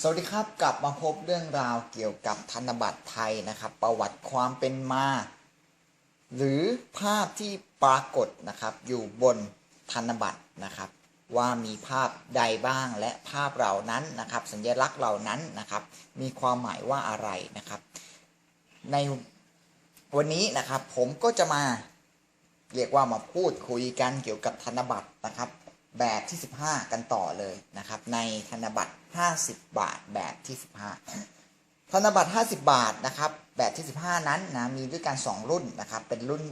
สวัสดีครับกลับมาพบเรื่องราวเกี่ยวกับธนบัตรไทยนะครับ ประวัติความเป็นมา หรือภาพที่ปรากฏนะครับอยู่บนธนบัตรนะครับ ว่ามีภาพใดบ้างและภาพเหล่านั้นนะครับ สัญลักษณ์เหล่านั้นนะครับ มีความหมายว่าอะไรนะครับ ในวันนี้นะครับผมก็จะมาเรียกว่ามาพูดคุยกันเกี่ยวกับธนบัตรนะครับ แบบที่ 15 กันต่อเลยนะครับ ในธนบัตร 50 บาทแบบที่ 15 ธนบัตร 50 บาทนะครับ แบบที่ 15 นั้นนะมีด้วยกัน 2 รุ่นนะครับ เป็นรุ่น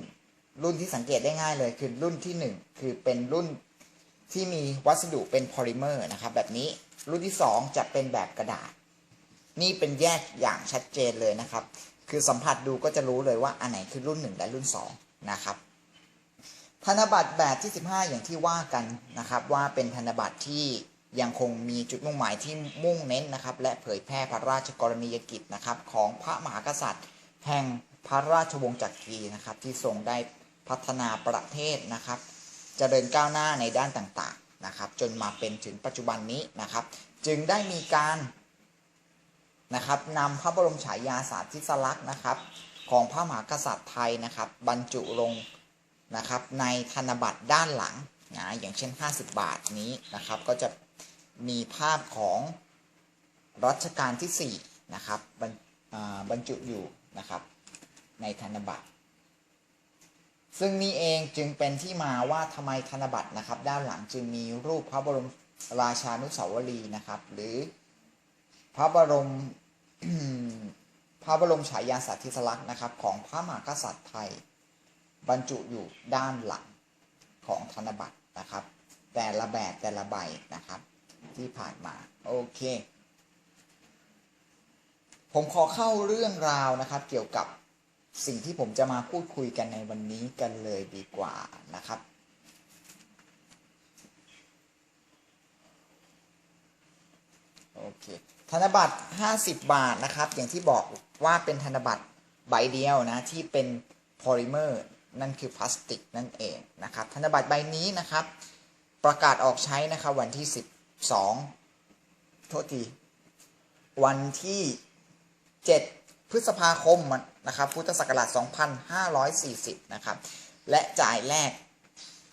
รุ่นที่สังเกตได้ง่ายเลย คือรุ่นที่ 1 คือเป็นรุ่นที่มีวัสดุเป็นพอลิเมอร์นะครับ แบบนี้รุ่นที่ 2 จะเป็นแบบกระดาษ นี่เป็นแยกอย่างชัดเจนเลยนะครับ คือสัมผัสดูก็จะรู้เลยว่าอันไหนคือรุ่น 1 และรุ่น2นะครับ ธนบัตรแบบที่ 15 อย่างที่ว่ากันนะครับว่าเป็นธนบัตรที่ยังคงมีจุดมุ่งหมายที่มุ่งเน้นนะครับ และเผยแพร่พระราชกรณียกิจนะครับของพระมหากษัตริย์ แห่งพระราชวงศ์จักรีนะครับ ที่ทรงได้พัฒนาประเทศนะครับเจริญก้าวหน้าในด้านต่างๆนะครับ จนมาเป็นถึงปัจจุบันนี้นะครับ จึงได้มีการนะครับนำพระบรมฉายาสาธิสลักษณ์นะครับ ของพระมหากษัตริย์ไทยนะครับ บรรจุลง นะครับในธนบัตรด้านหลังนะอย่างเช่น 50 บาทนี้นะครับ ก็จะมีภาพของรัชกาลที่4นะครับบรรอ่าบรรจุอยู่นะครับในธนบัตร ซึ่งนี่เองจึงเป็นที่มาว่าทำไมธนบัตรนะครับ ด้านหลังจึงมีรูปพระบรมราชานุสาวรีย์นะครับ หรือพระบรมพระบรมฉายาสาธิสลักษณ์นะครับ ของพระมหากษัตริย์ไทย บรรจุอยู่ด้านหลังของธนบัตรนะครับ แต่ละแบบแต่ละใบนะครับ ที่ผ่านมาโอเค ผมขอเข้าเรื่องราวนะครับ เกี่ยวกับสิ่งที่ผมจะมาพูดคุยกันในวันนี้กันเลยดีกว่านะครับโอเคธนบัตร 50 บาทนะครับ อย่างที่บอกว่าเป็นธนบัตรใบเดียวนะ ที่เป็นพอลิเมอร์ นั่นคือพลาสติกนั่นเองนะครับธนบัตรใบนี้นะครับ ประกาศออกใช้นะครับวันที่ 12 โทษที วันที่ 7 พฤษภาคมนะครับพุทธศักราช 2540 นะครับ และจ่ายแรก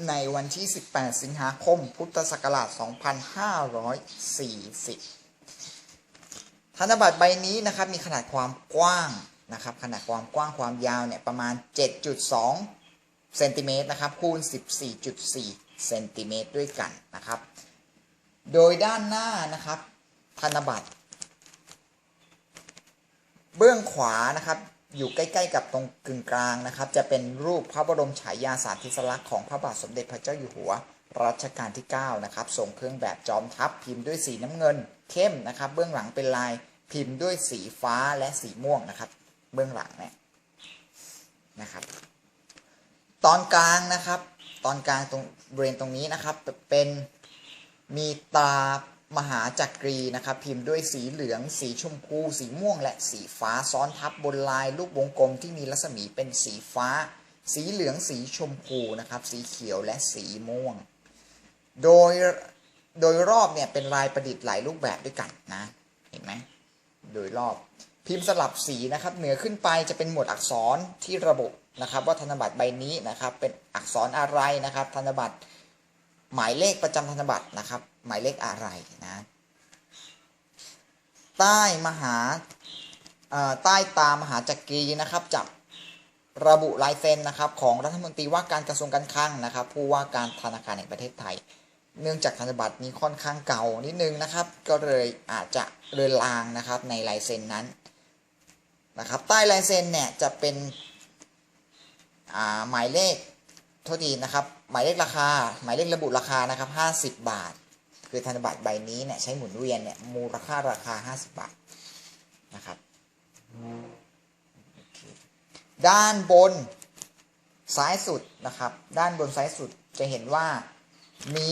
ในวันที่ 18 สิงหาคม พุทธศักราช 2540 ธนบัตรใบนี้นะครับมีขนาดความกว้าง นะครับขนาดความกว้างความยาวเนี่ยประมาณ 7.2เซนติเมตรนะครับคูณ 14.4เซนติเมตรด้วยกันนะครับ โดยด้านหน้านะครับธนบัตร เบื้องขวานะครับอยู่ใกล้ๆกับตรงกึ่งกลางนะครับ จะเป็นรูปพระบรมฉายาสาธิสลักษณ์ของพระบาทสมเด็จพระเจ้าอยู่หัวรัชกาลที่ 9 นะครับทรงเครื่องแบบจอมทัพพิมพ์ด้วยสีน้ำเงินเข้มนะครับ เบื้องหลังเป็นลายพิมพ์ด้วยสีฟ้าและสีม่วงนะครับ เบื้องหลังเนี่ยนะครับ ตอนกลางนะครับ ตอนกลางตรงบริเวณตรงนี้นะครับ เป็นมีตามหาจักรีนะครับ พิมพ์ด้วยสีเหลือง สีชมพู สีม่วง และสีฟ้าซ้อนทับบนลายรูปวงกลมที่มีรัศมีเป็นสีฟ้า สีเหลืองสีชมพูนะครับ สีเขียวและสีม่วง โดยโดยรอบเนี่ยเป็นลายประดิษฐ์หลายรูปแบบด้วยกันนะ เห็นไหมโดยรอบ พิมพ์สลับสีนะครับ เหนือขึ้นไปจะเป็นหมวดอักษรที่ระบุนะครับ ว่าธนบัตรใบนี้นะครับ เป็นอักษรอะไรนะครับ ธนบัตรหมายเลขประจำธนบัตรนะครับ หมายเลขอะไรนะใต้มหาใต้ตามหาจักรีนะครับจับระบุลายเซ็นนะครับ ของรัฐมนตรีว่าการกระทรวงการคลังนะครับ ผู้ว่าการธนาคารแห่งประเทศไทย เนื่องจากธนบัตรนี้ค่อนข้างเก่านิดนึงนะครับ ก็เลยอาจจะเรือนลางนะครับในลายเซ็นนั้น นะครับใต้ลายเซ็นเนี่ยจะเป็นอ่าหมายเลขโทษทีนะครับหมายเลขราคา หมายเลขระบุราคานะครับ50 บาท คือธนบัตรใบนี้เนี่ยใช้หมุนเวียนเนี่ยมูลค่าราคา 50 บาทนะครับด้านบนซ้ายสุดนะครับ ด้านบนซ้ายสุดจะเห็นว่ามี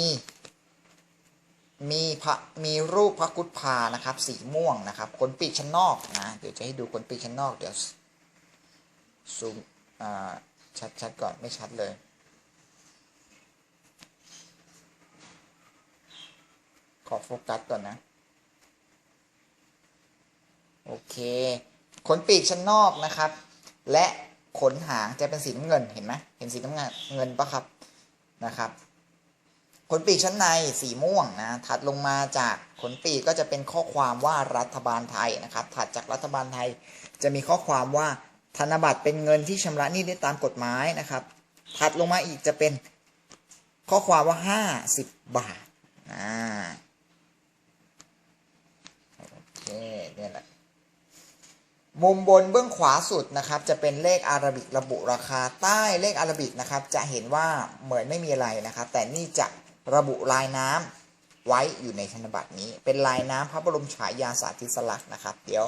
มีพระมีรูปพระกุฏพานะครับ สีม่วงนะครับขนปีกชั้นนอกนะเดี๋ยวจะให้ดูขนปีกชั้นนอก เดี๋ยวซูมอ่าชัดๆก่อนไม่ชัดเลย ขอโฟกัสก่อนนะ โอเคขนปีกชั้นนอกนะครับ และขนหางจะเป็นสีน้ำเงินเห็นไหมเห็นสีน้ำเงินเงินปะครับนะครับ ขนปีกชั้นในสีม่วงนะถัดลงมาจากขนปีกก็จะเป็นข้อความว่ารัฐบาลไทยนะครับ ถัดจากรัฐบาลไทยจะมีข้อความว่าธนบัตรเป็นเงินที่ชำระหนี้ได้ตามกฎหมายนะครับ ถัดลงมาอีกจะเป็นข้อความว่า 50 บาทอ่าโอเคเนี่ยแหละมุมบนเบื้องขวาสุดนะครับ จะเป็นเลขอารบิกระบุราคาใต้เลขอารบิกนะครับ จะเห็นว่าเหมือนไม่มีอะไรนะครับ แต่นี่จะ ระบุลายน้ำไว้อยู่ในธนบัตรนี้ เป็นลายน้ำพระบรมฉายาสาธิสลักษณ์นะครับ เดี๋ยว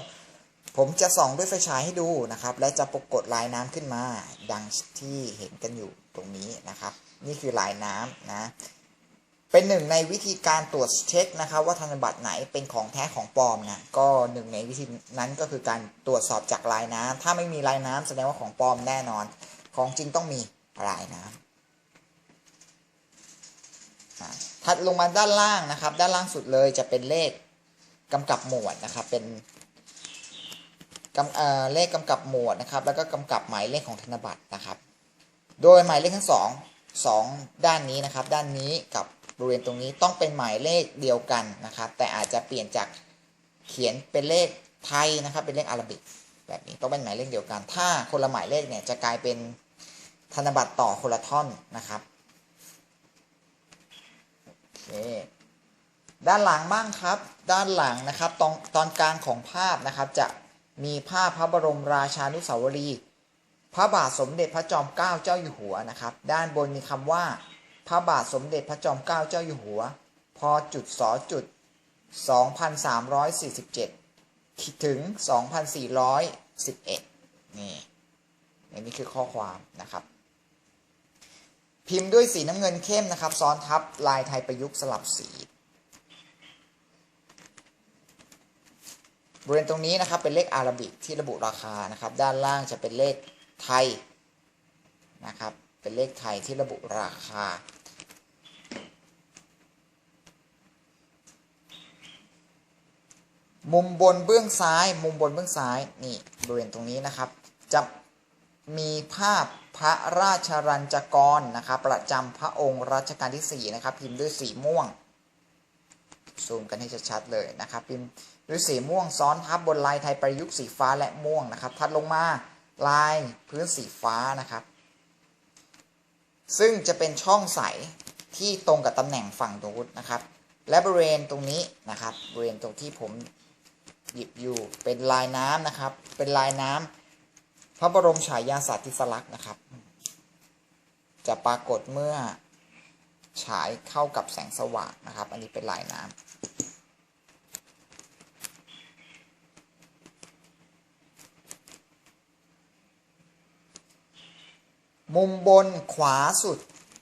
ผมจะส่องด้วยไฟฉายให้ดูนะครับ และจะปรากฏลายน้ำขึ้นมา ดังที่เห็นกันอยู่ตรงนี้นะครับ นี่คือลายน้ำนะ เป็นหนึ่งในวิธีการตรวจเช็คนะครับ ว่าธนบัตรไหนเป็นของแท้ของปลอมนะก็หนึ่งในวิธีนั้นก็คือการตรวจสอบจากลายน้ำถ้าไม่มีลายน้ำแสดงว่าของปลอมแน่นอน ของจริงต้องมีลายน้ำอ่า ถัดลงมาด้านล่างนะครับ ด้านล่างสุดเลยจะเป็นเลขกำกับหมวดนะครับ เป็นกำเออเลขกำกับหมวดนะครับ แล้วก็กำกับหมายเลขของธนบัตรนะครับ โดยหมายเลขทั้งสองสองด้านนี้นะครับ ด้านนี้กับบริเวณตรงนี้ต้องเป็นหมายเลขเดียวกันนะครับ แต่อาจจะเปลี่ยนจากเขียนเป็นเลขไทยนะครับ เป็นเลขอาราบิกแบบนี้ต้องเป็นหมายเลขเดียวกัน ถ้าคนละหมายเลขเนี่ยจะกลายเป็นธนบัตรต่อคนละท่อนนะครับ โอเคด้านหลังบ้างครับ ด้านหลังนะครับตอนตอนกลางของภาพนะครับ จะมีภาพพระบรมราชานุสาวรีย์พระบาทสมเด็จพระจอมเกล้าเจ้าอยู่หัวนะครับ ด้านบนมีคำว่า พระบาทสมเด็จพระจอมเกล้าเจ้าอยู่หัว พอจุดสอจุด2,347 ถึง 2,411 นี่อันนี้คือข้อความนะครับ พิมพ์ด้วยสีน้ำเงินเข้มนะครับ ซ้อนทับลายไทยประยุกต์สลับสีบริเวณตรงนี้นะครับเป็นเลขอาราบิกที่ระบุราคานะครับ ด้านล่างจะเป็นเลขไทยนะครับ เป็นเลขไทยที่ระบุราคา มุมบนเบื้องซ้าย มุมบนเบื้องซ้ายนี่บริเวณตรงนี้นะครับจะ มีภาพพระราชรัญจกรนะครับประจำพระองค์รัชกาลที่ 4 นะครับ พิมพ์ด้วยสีม่วง ซูมกันให้ชัดๆเลยนะครับ พิมพ์ด้วยสีม่วงซ้อนทับบนลายไทยประยุกต์สีฟ้าและม่วงนะครับถัดลงมาลายพื้นสีฟ้านะครับ ซึ่งจะเป็นช่องใสที่ตรงกับตำแหน่งฝั่งโน้นนะครับ และบริเวณตรงนี้นะครับบริเวณตรงที่ผมหยิบอยู่เป็นลายน้ำนะครับ เป็นลายน้ำ พระบรมฉายาสาธิสลักษณ์นะครับ จะปรากฏเมื่อฉายเข้ากับแสงสว่างนะครับ อันนี้เป็นลายน้ำมุมบนขวาสุด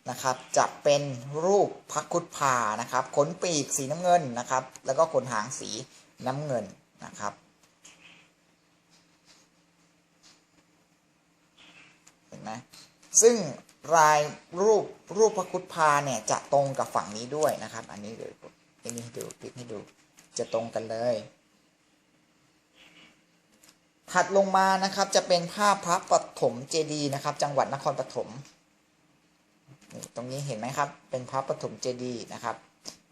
นะครับ จะเป็นรูปพักคุดพานะครับ ขนปีกสีน้ำเงินนะครับ แล้วก็ขนหางสีน้ำเงินนะครับ เห็ นไหมซึ่งรายรูปรูปพระคุดพาเนี่ยจะตรงกับฝั่งนี้ด้วยนะครับ อันนี้เดี๋ยวอันนี้ให้ดูคลิปให้ดูจะตรงกันเลย ถัดลงมานะครับจะเป็นภาพพระปฐมเจดีนะครับ จังหวัดนครปฐมนี่ตรงนี้เห็นไหมครับ เป็นพระปฐมเจดีนะครับ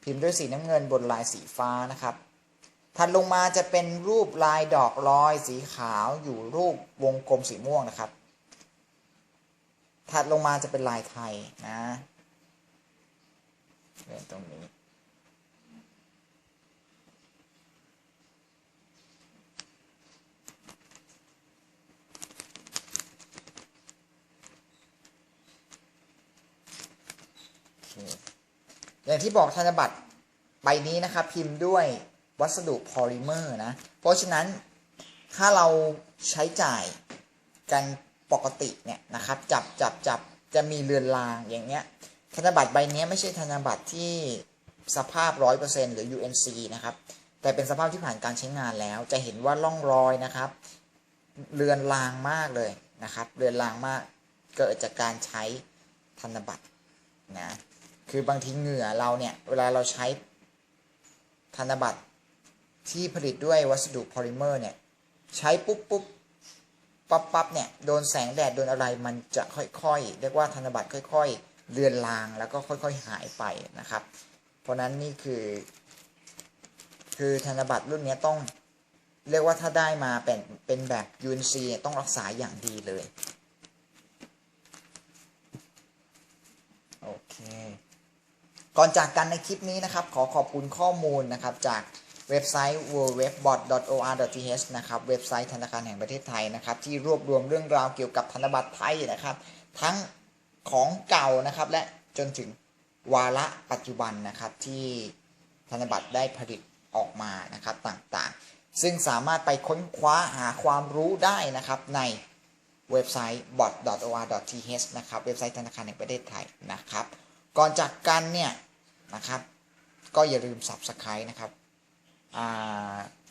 พิมพ์ด้วยสีน้ำเงินบนลายสีฟ้านะครับ ถัดลงมาจะเป็นรูปลายดอกลอยสีขาวอยู่รูปวงกลมสีม่วงนะครับ ถัดลงมาจะเป็นลายไทยนะเนี่ยตรงนี้ อย่างที่บอกธนบัตรใบนี้นะครับพิมพ์ด้วยวัสดุพอลิเมอร์นะ เพราะฉะนั้นถ้าเราใช้จ่ายกัน ปกติเนี่ยนะครับจับจับจับจะมีเรือนรางอย่างเงี้ยธนบัตรใบนี้ไม่ใช่ธนบัตรที่สภาพ 100%หรือ UNC นะครับแต่เป็นสภาพที่ผ่านการใช้งานแล้ว จะเห็นว่าร่องรอยนะครับ เรือนรางมากเลยนะครับเรือนรางมากเกิดจากการใช้ธนบัตรนะคือบางทีเหงื่อเราเนี่ยเวลาเราใช้ธนบัตรที่ผลิตด้วยวัสดุพอลิเมอร์เนี่ยใช้ปุ๊บปุ๊บ ปั๊บปั๊บเนี่ยโดนแสงแดดโดนอะไรมันจะค่อยๆ เรียกว่าธนบัตรค่อย ๆเลือนลางแล้วก็ค่อยๆหายไปนะครับ เพราะนั้นนี่คือ คือธนบัตรรุ่นนี้ต้องเรียกว่าถ้าได้มาเป็นเป็นแบบ UNC เนี่ยต้องรักษาอย่างดีเลย โอเค ก่อนจากกันในคลิปนี้นะครับ ขอขอบคุณข้อมูลนะครับจาก เว็บไซต์ www.bot.or.th นะครับ เว็บไซต์ธนาคารแห่งประเทศไทยนะครับ ที่รวบรวมเรื่องราวเกี่ยวกับธนบัตรไทยนะครับ ทั้งของเก่านะครับ และจนถึงวาระปัจจุบันนะครับ ที่ธนบัตรได้ผลิตออกมานะครับต่างๆ ซึ่งสามารถไปค้นคว้าหาความรู้ได้นะครับในเว็บไซต์ bot.or.th นะครับ เว็บไซต์ธนาคารแห่งประเทศไทยนะครับ ก่อนจากกันเนี่ยนะครับ ก็อย่าลืม subscribe นะครับ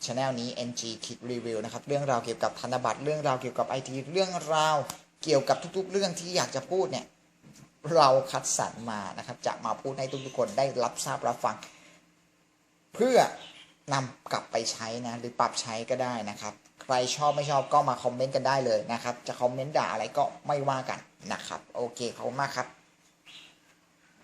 ช anel นี้ NG Kid Review นะครับ เรื่องราวเกี่ยวกับธนบัตร เรื่องราวเกี่ยวกับไอที เรื่องราวเกี่ยวกับทุกๆ เรื่องที่อยากจะพูดเนี่ย เราคัดสรรมานะครับ จะมาพูดให้ทุกๆคนได้รับทราบรับฟัง เพื่อนำกลับไปใช้นะ หรือปรับใช้ก็ได้นะครับ ใครชอบไม่ชอบก็มาคอมเมนต์กันได้เลยนะครับ จะคอมเมนต์ด่าอะไรก็ไม่ว่ากันนะครับ โอเคขอบคุณมากครับ